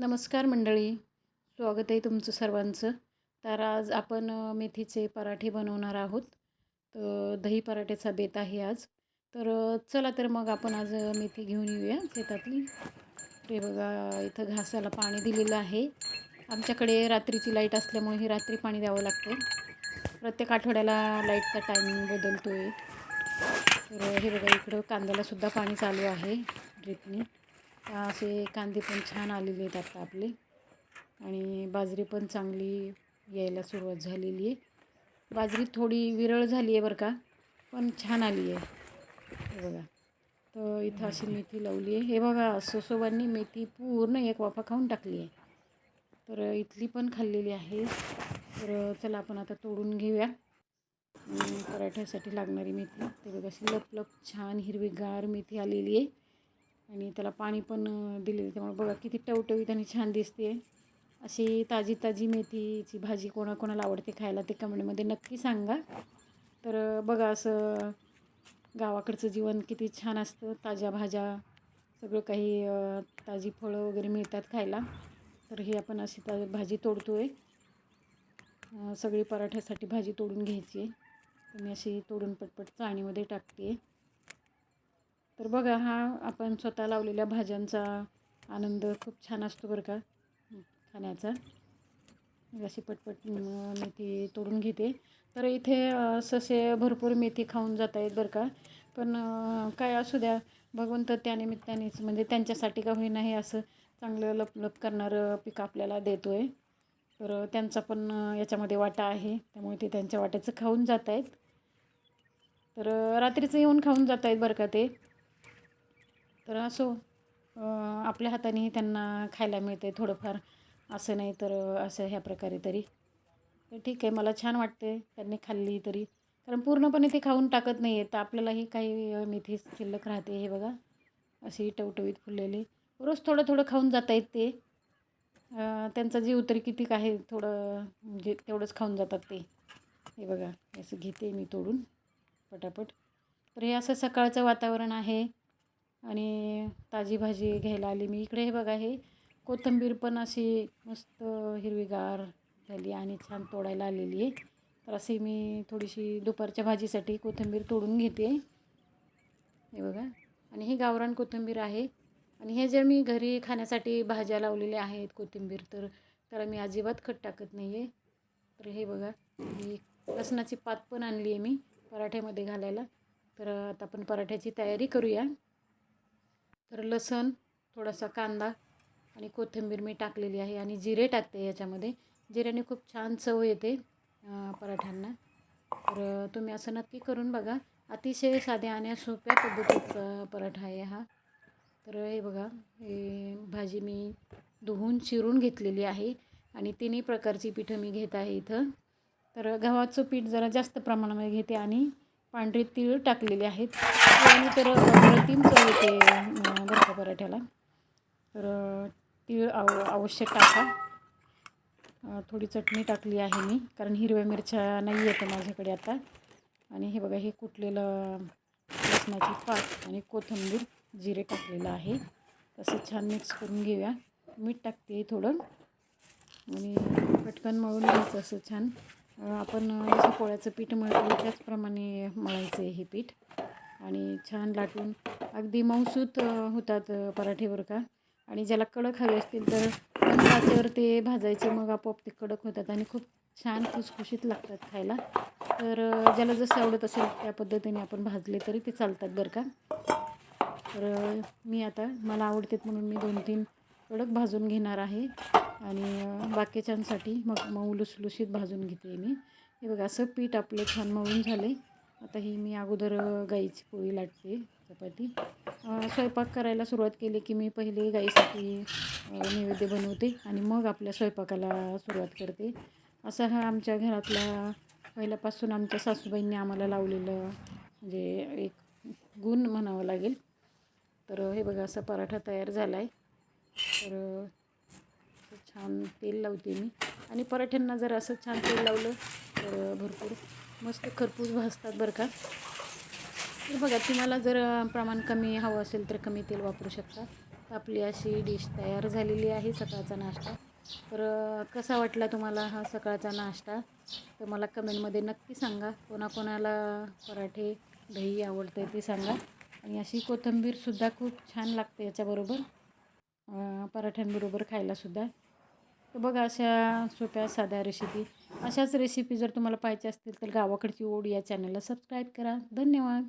नमस्कार मंडळी. स्वागत आहे तुमचं सर्वांचं. तर आज आपण मेथीचे पराठे बनवणार आहोत. तर दही पराठ्याचा बेत आहे आज. तर चला तर मग आपण आज मेथी घेऊन येऊया. शेतातली. ते बघा इथं घासाला पाणी दिलेलं आहे. आमच्याकडे रात्रीची लाइट असल्यामुळे हे रात्री पाणी द्यावं लागतं प्रत्येक आठवड्याला लाईटचा टायमिंग बदलतो आहे तर हे बघा इकडं कांद्यालासुद्धा पाणी चालू आहे. ड्रिपनी. असे कांदे पण छान आलेले आहेत आता आपले. आणि बाजरी पण चांगली यायला सुरुवात झालेली आहे. बाजरी थोडी विरळ झाली आहे बरं का पण छान आली आहे. हे बघा. तर इथं अशी मेथी लावली आहे. हे बघा सोसोबांनी मेथी पूर्ण एक वाफा खाऊन टाकली आहे. तर इथली पण खाल्लेली आहे. तर चला आपण आता तोडून घेऊया. पराठ्यासाठी लागणारी मेथी. ते बघा अशी लप लप छान हिरवीगार मेथी आलेली आहे. आणि त्याला पाणी पण दिलेलं आहे. त्यामुळे बघा किती टवटवीत आणि छान दिसते अशी ताजी ताजी मेथीची भाजी कोणाकोणाला आवडते खायला ते कमेंटमध्ये नक्की सांगा. तर बघा असं गावाकडचं जीवन किती छान असतं. ताज्या भाज्या सगळं काही ताजी फळं वगैरे मिळतात खायला. तर हे आपण अशी ता भाजी तोडतो आहे सगळी पराठ्यासाठी भाजी तोडून घ्यायची आहे. तर मी अशी तोडून पटपट चाळणीमध्ये टाकते. आहे तर बघा हा आपण स्वतः लावलेल्या भाज्यांचा आनंद खूप छान असतो बरं का खाण्याचा. अशी पटपट मेथी तोडून घेते. तर इथे ससे भरपूर मेथी खाऊन जात आहेत बरं का. पण काय असू द्या भगवंत त्यानिमित्तानेच म्हणजे त्यांच्यासाठी का होईना हे असं चांगलं लपलप करणारं पीक आपल्याला देतो आहे तर त्यांचा पण याच्यामध्ये वाटा आहे त्यामुळे ते त्यांच्या वाट्याचं खाऊन जात आहेत. तर रात्रीचं येऊन खाऊन जात आहेत बरं का ते. तर असो आपल्या हातानेही त्यांना खायला मिळते थोडंफार. असं नाही तर असं ह्या प्रकारे तरी. तर ठीक आहे मला छान वाटते त्यांनी खाल्ली तरी. कारण पूर्णपणे ते खाऊन टाकत नाही आहे तर आपल्यालाही काही मेथी शिल्लक राहते हे बघा. अशी टवटवीत फुललेली. रोज थोडं थोडं खाऊन जात आहेत ते. त्यांचा जीव तरी किती आहे थोडं म्हणजे तेवढंच खाऊन जातात ते. हे बघा असं घेते मी तोडून पटापट. तर हे असं सकाळचं वातावरण आहे. आणि ताजी भाजी घ्यायला आली मी. इकडे हे बघा हे कोथिंबीर पण अशी मस्त हिरवीगार झाली आणि छान तोडायला आलेली आहे. तर असे मी थोडीशी दुपारच्या भाजीसाठी कोथिंबीर तोडून घेते. हे बघा. आणि ही गावरान कोथिंबीर आहे. आणि हे जे मी घरी खाण्यासाठी भाज्या लावलेल्या आहेत कोथिंबीर तर त्याला मी अजिबात खत टाकत नाही आहे तर हे बघा ही लसणाची पात पण आणली आहे मी पराठ्यामध्ये घालायला. तर आता आपण पराठ्याची तयारी करूया. तर लसण थोडासा कांदा आणि कोथिंबीर मी टाकलेली आहे आणि जिरे टाकते याच्यामध्ये. जिऱ्याने खूप छान चव येते पराठ्यांना. तर तुम्ही असं नक्की करून बघा. अतिशय साध्या आणि सोप्या पद्धतीचा पराठा आहे हा. तर हे बघा हे भाजी मी धुवून चिरून घेतलेली आहे आणि तिन्ही प्रकारची पिठं मी घेत आहे इथं. तर गव्हाचं पीठ जरा जास्त प्रमाणामध्ये घेते आणि पांढरे तीळ टाकलेले आहेत. आणि तर अप्रतिम चव येते अं, पराठ्याला. तर तीळ आव आवश्यक टाका थोडी चटणी टाकली आहे मी कारण हिरव्या मिरच्या नाही येतं माझ्याकडे आता. आणि हे बघा हे कुटलेलं लसणाची पात आणि कोथिंबीर जिरे टाकलेलं आहे. तसं छान मिक्स करून घेऊया. मीठ टाकते थोडं. आणि पटकन मळून घ्यायचं असं छान. आपण जसं पोळ्याचं पीठ मळतो. त्याचप्रमाणे मळायचं आहे हे पीठ. आणि छान लाटून अगदी मऊसूत होतात पराठेवर पराठे बरं का. आणि ज्याला कडक हवे असतील तर मंद ते भाजायचे मग आपोआप ते कडक होतात आणि खूप छान खुसखुशीत लागतात खायला. तर ज्याला जसं आवडत असेल त्या पद्धतीने आपण भाजले तरी ते चालतात बरं का. तर मी आता मला आवडतात म्हणून मी दोन तीन कडक भाजून घेणार आहे. आणि बाकीच्यांसाठी मग मऊ लुसलुशीत भाजून घेते मी. हे बघा असं पीठ आपलं छान मळून झाले आता ही मी अगोदर गाईची पोळी लाटते चपाती. स्वयंपाक करायला सुरुवात केली की मी पहिले गाईसाठी नैवेद्य बनवते आणि मग आपल्या स्वयंपाकाला सुरुवात करते. असा हा आमच्या घरातला पहिल्यापासून आमच्या सासूबाईंनी आम्हाला लावलेलं म्हणजे एक गुण म्हणावं लागेल. तर हे बघा असा पराठा तयार झाला आहे तर छान तेल लावते मी. आणि पराठ्यांना जर असं छान तेल लावलं तर भरपूर मस्त खरपूस भाजतात बरं का. तर बघा तुम्हाला जर प्रमाण कमी हवं असेल तर कमी तेल वापरू शकता. आपली अशी डिश तयार झालेली आहे सकाळचा नाश्ता. तर कसा वाटला तुम्हाला हा सकाळचा नाश्ता? तर मला कमेंटमध्ये नक्की सांगा. कोणाकोणाला पराठे दही आवडते ते सांगा. आणि अशी कोथिंबीरसुद्धा खूप छान लागते याच्याबरोबर. पराठ्यांबरोबर खायलासुद्धा तर बघा अशा सोप्या साध्या रेसिपी अशाच रेसिपी जर तुम्हाला पाहिजे असतील तर गावाकडची ओढ या चॅनलला सबस्क्राईब करा. धन्यवाद.